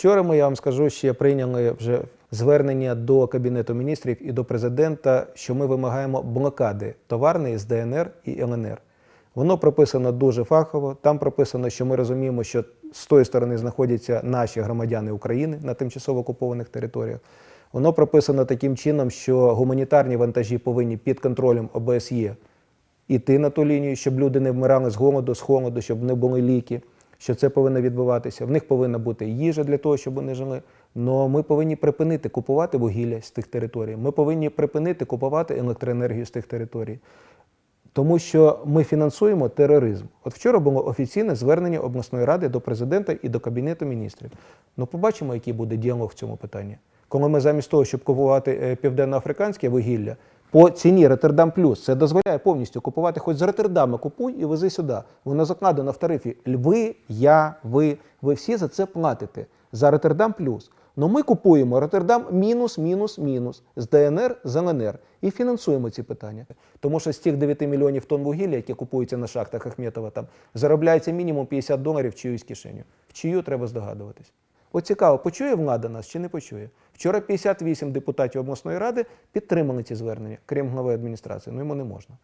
Вчора ми, я вам скажу, ще прийняли вже звернення до Кабінету міністрів і до президента, що ми вимагаємо блокади товарної з ДНР і ЛНР. Воно прописано дуже фахово. Там прописано, що ми розуміємо, що з тої сторони знаходяться наші громадяни України на тимчасово окупованих територіях. Воно прописано таким чином, що гуманітарні вантажі повинні під контролем ОБСЄ іти на ту лінію, щоб люди не вмирали з голоду, з холоду, щоб не були ліки, що це повинно відбуватися. В них повинна бути їжа для того, щоб вони жили. Але ми повинні припинити купувати вугілля з тих територій. Ми повинні припинити купувати електроенергію з тих територій. Тому що ми фінансуємо тероризм. От вчора було офіційне звернення обласної ради до президента і до кабінету міністрів. Ну, побачимо, який буде діалог в цьому питанні. Коли ми замість того, щоб купувати е, південноафриканське вугілля по ціні Роттердам Плюс, це дозволяє повністю купувати хоч з Роттердама купуй і вези сюди. Воно закладено в тарифі. Ви, я, ви, ви всі за це платите. За Роттердам Плюс. Ну ми купуємо Роттердам мінус, мінус, мінус з ДНР, з ЛНР і фінансуємо ці питання. Тому що з тих 9 мільйонів тонн вугілля, які купуються на шахтах Ахметова, там заробляється мінімум 50 доларів в чиюсь кишеню. В чию треба здогадуватись. От цікаво, почує влада нас чи не почує? Вчора 58 депутатів обласної ради підтримали ці звернення, крім глави адміністрації. Ну йому не можна.